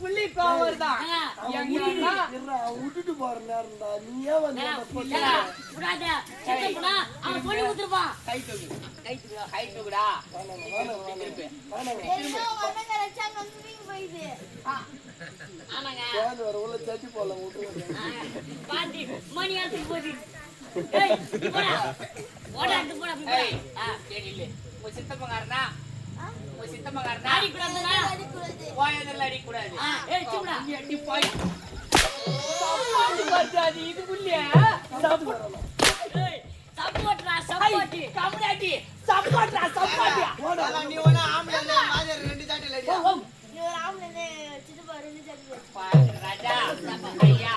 புள்ளி கோவம் வருதான். விட்டுட்டு போற நேரம்டா. நீ ஏன் வந்து அவன் சொல்லி கொடுத்துருப்பான். கை தூக்கு. கை தூக்குடா, கை தூக்குடா. உள்ள சட்டி போடலாம் விட்டுருங்க. பாட்டி, மணி ஆத்துக்கு போகுது. போடா. போடா, போடா, உங்க சித்தப்பங்காரனா? உங்க சித்தப்பங்காரனா? அடிக்கூடாதுடா. அடிக்கூடாது போய் எதிரில அடிக்கக்கூடாது. ஆ, ஏய், சிம்டா. நீ அடி போய். பத்தாது, இதுக்குள்ளே சப்பு- ஏய், சப்போர்ட்ரா, சப்போர்ட். கம்முனாட்டி, சப்பாத்திடா, சப்பாத்தி. நீ ஒண்ணு ஆம்பளை மாதிரி ரெண்டு சாட்டில் அடியா நீ ஒரு ஆம்பளை வச்சுட்டு பாரு ரெண்டு சட்டி போடு. பாரு, ராஜா, ஐயா.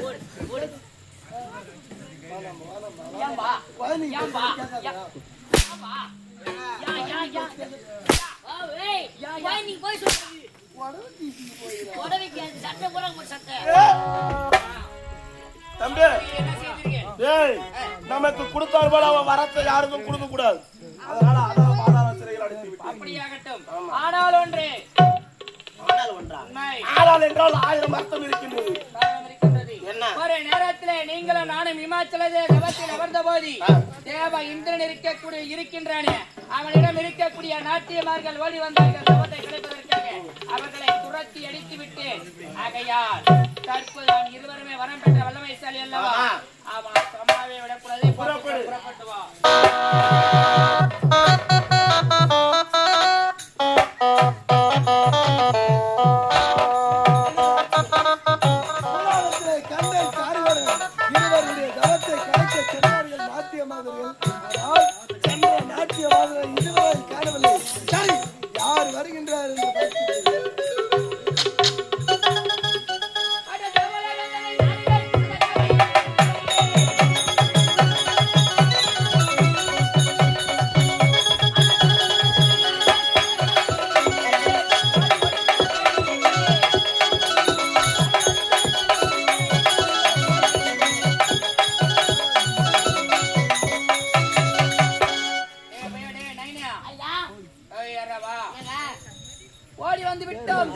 ஓடு, ஓடு. நமக்கு கொடுத்தால் போல அவன் வரத்தை யாருக்கும் கொடுக்க கூடாது. அதனால அதான் பாதாள சிறையில் அடைத்து விட்டேன். அப்படியாகட்டும். ஆனால் ஒன்று. உண்மை. ஆனால் என்றால் ஆயிரம் அர்த்தம் இருக்கின்றது? ஒரு நேரத்திலே நீங்களும் நானும் இமாச்சல தேவத்தில் அமர்ந்த போது தேவ இந்திரன் இருக்கக்கூடிய இருக்கின்றானே. அவனிடம் இருக்கக்கூடிய நாட்டியமார்கள் ஓடி வந்தார்கள் சபத்தை கிடைப்பதற்காக. அவர்களை துரத்தி அடித்து விட்டேன். ஆகையால் தற்போது அவன் இருவருமே வரம் பெற்ற வல்லமைசாலி அல்லவா? ஆமா. அவன் சமாவை விடக்கூடாது. புறப்படு. புறப்பட்டு வா கண்ணன்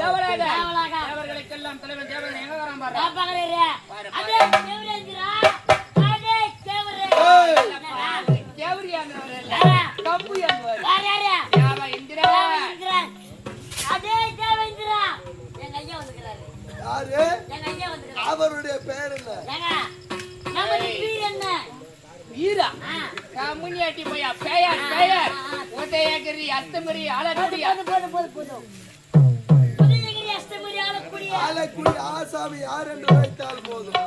தேவராக. தேவர்களுக்கெல்லாம் தலைவன் தேவன் எங்க வரான் பாரு. பாரு, தேவரேந்திரா. தேவரே. யாரா? இந்திரா தேவேந்திரா. எங்க ஐயா வந்துக்கிறாரு. யாரு எங்க ஐயா வந்துக்கிறாரு. அவருடைய பெயர் என்ன? வீரா கம்முனியாட்டி போயா பெயர் பெயர் உதயகிரி அத்தமரி அழகுடியா போதும், போதும், போதும், போதும். ஆலக்குடி ஆசாமி யார் என்று வைத்தால் போதும்.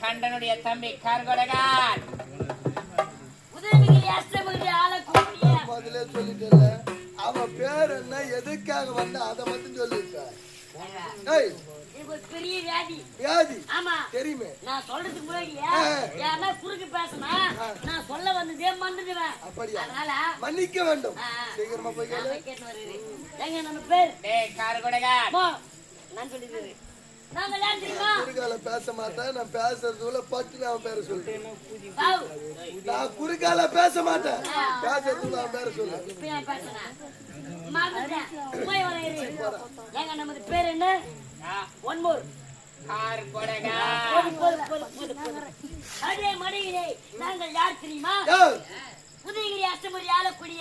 கண்டனுடைய தம்பி கார்கொடகார் சொல்லிட்டல அவன் பேர் என்ன எதுக்காக வந்த அதை மட்டும் ஒரு பெரிய வியாதி. வியாதி? ஆமா. தெரியுமே. நான் சொல்றதுக்கு முன்னாடி குறுக்கு பேசினா நான் சொல்ல வந்ததே மறந்துடுவேன். அப்படியா? அதனால மன்னிக்க வேண்டும். ஆ. சீக்கிரமா போய் கேளு. நான் கேட்டு வருகிறேன். ஏங்க நம்ம பேர்? டேய் கார்கொடகார் அம்மா, நான் சொல்லிடுறேன். நாங்க யார் தெரியுமா? குறுக்கால பேச மாட்டேன். நான் பேசுறதுல பட்டு நான் பேர சொல்றேன். நான் குறுக்கால பேச மாட்டேன். பேசுறதுல நான் பேர சொல்றேன் ஏங்க நமது பேர் என்ன? நாங்கள் யார் தெரியுமா? உதயகிரி அஷ்டமரி ஆளக்கூடிய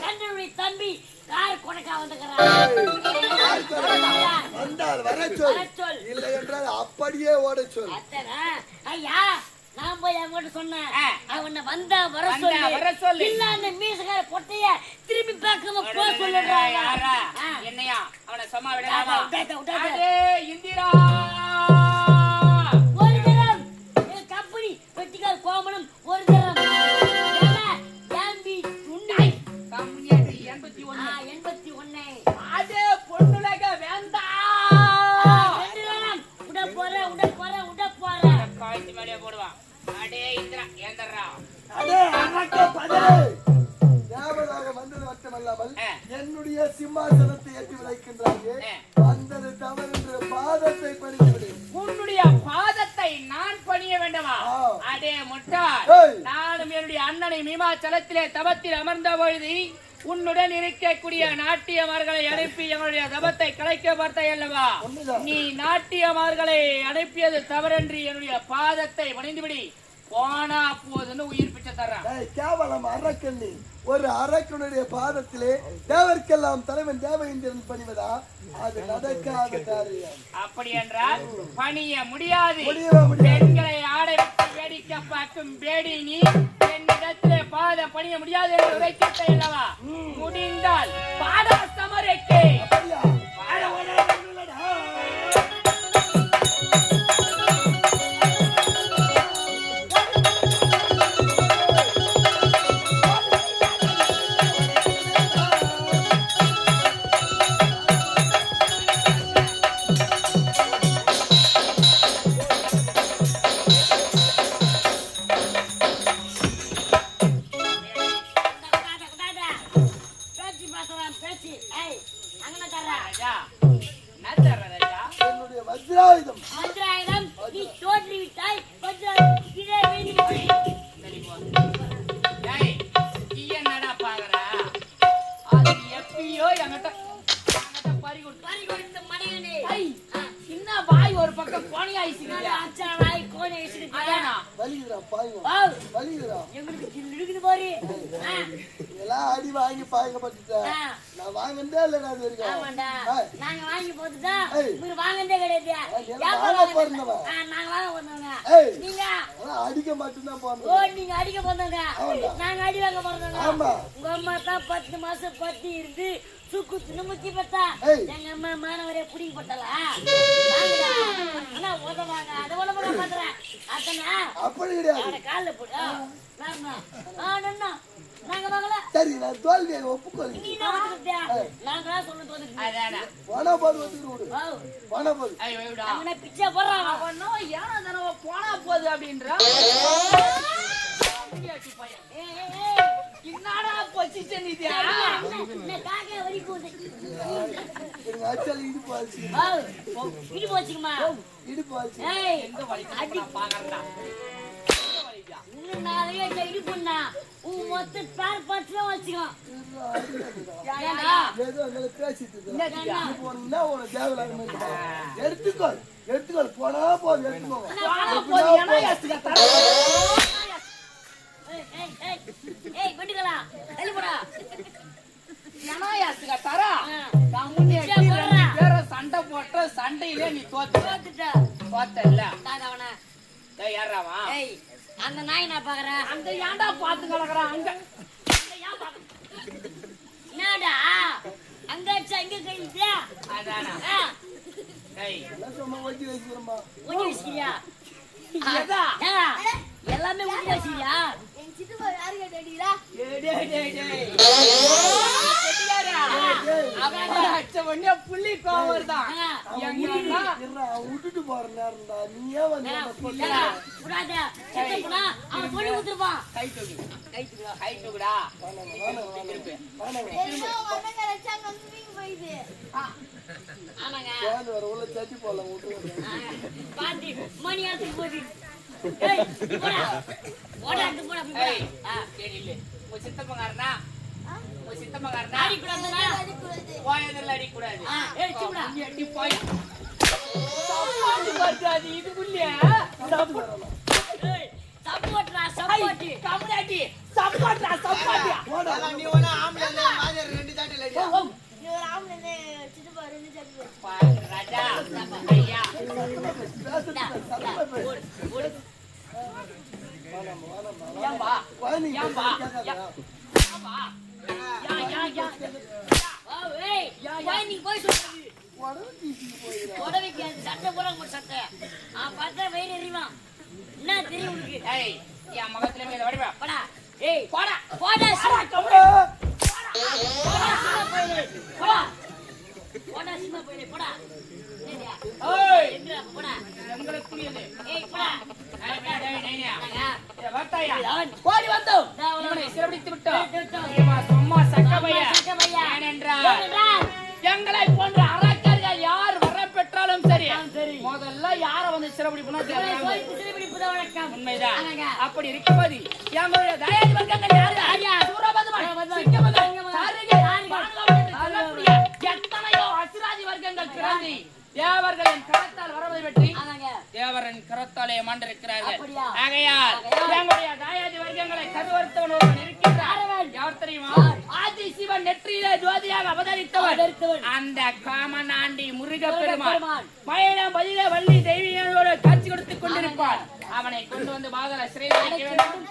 கண்டனுடைய தம்பி கார் கொடக்கா வந்துக்கிறான் வந்தால் வர சொல். இல்லை என்றால் அப்படியே ஓட சொல் ஐயா அவங்ககிட்ட சொன்னேன். அவனை வந்தா வர சொல்லு. வர சொல்லு. இல்ல அந்த மீசக்கார பொட்டைய திரும்பி பார்க்காம போ சொல்லுறாங்க என்னையா? அவனை சும்மா விடாத, இந்திரா! ஒரு தரம். கம்பெனி வெட்டிக்கார் கோமணம் ஒரு தரம். எண்பத்தி ஒண்ணு எண்பத்தி அதே இமாச்சலத்திலே தவத்தில் அமர்ந்த பொழுது உன்னுடன் இருக்கக்கூடிய நாட்டியமார்களை அனுப்பி எங்களுடைய தபத்தை கலைக்க பார்த்தாய் அல்லவா? நீ நாட்டியமார்களை அனுப்பியது தவறன்றி என்னுடைய பாதத்தை வணிந்துவிடி போனா போதுன்னு உயிர் பிச்சை தர்றான். கேவலம் அரக்கண்ணி ஒரு அரக்கனுடைய பாதத்திலே தேவர்க்கெல்லாம் தலைவன் தேவேந்திரன் பணிவதா? அது நடக்காத காரியம். அப்படி என்றால் பணிய முடியாது. பெண்களை ஆடை வேடிக்கை பார்க்கும் பேடி நீ என்னிடத்திலே பாதம் பணிய முடியாது என்று உரைக்கிட்ட அல்லவா முடிந்தால் பாத சமரைக்கு. எல்லாம் அடி வாங்கி பாயங்கப்பட்டுட்டேன் ஆ, நான் வாங்கினதே இல்லைடா அது வரைக்கும். நாங்க வாங்கி போட்டுதான் ஏய். இவரு வாங்கினதே கிடையாது. வாங்க. ஆ, நாங்க வாங்க ஏய். நீங்க? அடிக்க மட்டும்தான் ஓ போனோம் நீங்க அடிக்க ஆமாண்டா. நாங்க அடி வாங்க போறவங்க ஆமா. உங்க அம்மா தான் பத்து மாசம் பத்தி இருந்து சுக்கு பத்தா ஏய். எங்க அம்மா மாணவரே புடிங்க பட்டலா ஆனா உதவாங்க அதை மாத்துறேன் அத்தனா? அப்படி கிடையாது. அவனை காலில் போடு. ஆ, சரி நான் தோல்வியை போனா போது ஒத்துக்கிட்டு போனா போது பிச்சை போடுறான் தானோ போனா போகுது அப்படின்றா. என்னடா பொசிஷன் இது காக்கா வரி போகுது எங்க? இன்னும் நாளைக்கு இந்த இடி பண்ணா உன் மொத்த பேர் பத்திரம் வச்சுக்கோ ஏண்டா? ஏதோ எங்களை பேசிட்டு இருக்கோம். என்னதுயா? நீ உனக்கு தேவையில்லாத மாதிரி? எடுத்துக்கோ எடுத்துக்கோ போனா போதும் ஏய், ஏய், ஏய். ஏய், போடா. சண்டை போட்ட சண்டையிலே நீ தோத்த தோத்துட்ட. தோத்த இல்ல இந்தாங்க அவனை. ஏய், அந்த நாய் நான் பாக்குறேன் அந்த ஏன்டா பாத்து கிடக்குறான் அங்க. என்னடா? அங்க அடிச்சா இங்க டேய் எல்லாம் சும்மா ஒட்டி வச்சுக்கிறோமா ஒண்ணி வச்சுக்கிறியா எதா? அடிச்ச உடனே புள்ளி கோவம் வருதான். விட்டுட்டு போற நேரம்டா நீ ஏன் வந்து அவன் சொல்லி கொடுத்துருப்பான் கை தூக்கு. கை தூக்குடா, கை தூக்குடா. மணி போகுது ஏய், போடா. போடா, போடா, சித்தப்பங்காரனா? அடிக்கூடாதுன்னா? அடிக்கூடாது. நீ அடி போய். இதுக்குள்ளே. சப்போர்ட்ரா, சப்போர்ட். சப்பாட்டியா. ஆனா நீ ஆம்பளை மாதிரி ரெண்டு ஒரு ஆம்பளை ரெண்டு பாரு, ராஜா, ஐயா. ஓடு. சட்டை போடுறாங்க பாரு, சட்டை. ஆ, பார்த்தா வயிறு எறிவான். என்ன தெரியும் உனக்கு? ஏய், என் முகத்துல மேல வடிவா. போடா. ஏய், போடா. போடா, சின்ன போடா போடா, சின்ன பயலே. போடா. போடா, சின்ன பயலே, போடா. ஏய், எங்கடா, போடா. எங்களுக்கு புரியுது. ஏய், போடா. ஏய், டேய், டேய், டேய்யா. என்னங்க? வந்தோம். இவனை சிறப்பித்து விட்டோம். ஏனென்றால் எங்களை போன்ற அரக்கர்கள் யார் வர பெற்றாலும் சரி ஆ, சரி. முதல்ல யார வந்து சிறப்பிடிப்புனா இவரை தெரியாது. சோதித்து சிறைபிடிப்பது வழக்கம் உண்மைதான். ஆமாங்க. அப்படி இருக்கும்போது எங்களுடைய தயாரி வர்க்கங்கள் யாரு? ஐயா. எத்தனையோ அசுராதி வர்க்கங்கள் பிறந்து தேவர்களின் கரத்தால் வரவை வெற்றி ஆமாங்க. தேவரின் கரத்தாலே மாண்டிருக்கிறார்கள். அப்படியா? ஆகையால் ஆகையால் எங்களுடைய தாயாதி வர்க்கங்களை கருவறுத்தவன் ஒருவன் இருக்கின்றார்? யார் தெரியுமா? நெற்றியிலே ஜோதியாக அவதரித்தவர். அந்த காமனாண்டி முருகப்பெருமான் முருகப்பெருமான். மயிலம் பதில வள்ளி தெய்வீகங்களோடு காட்சி கொடுத்துக் கொண்டிருப்பான் அவனை கொண்டு வந்து பாதல சிறையில் வைக்க வேண்டும்.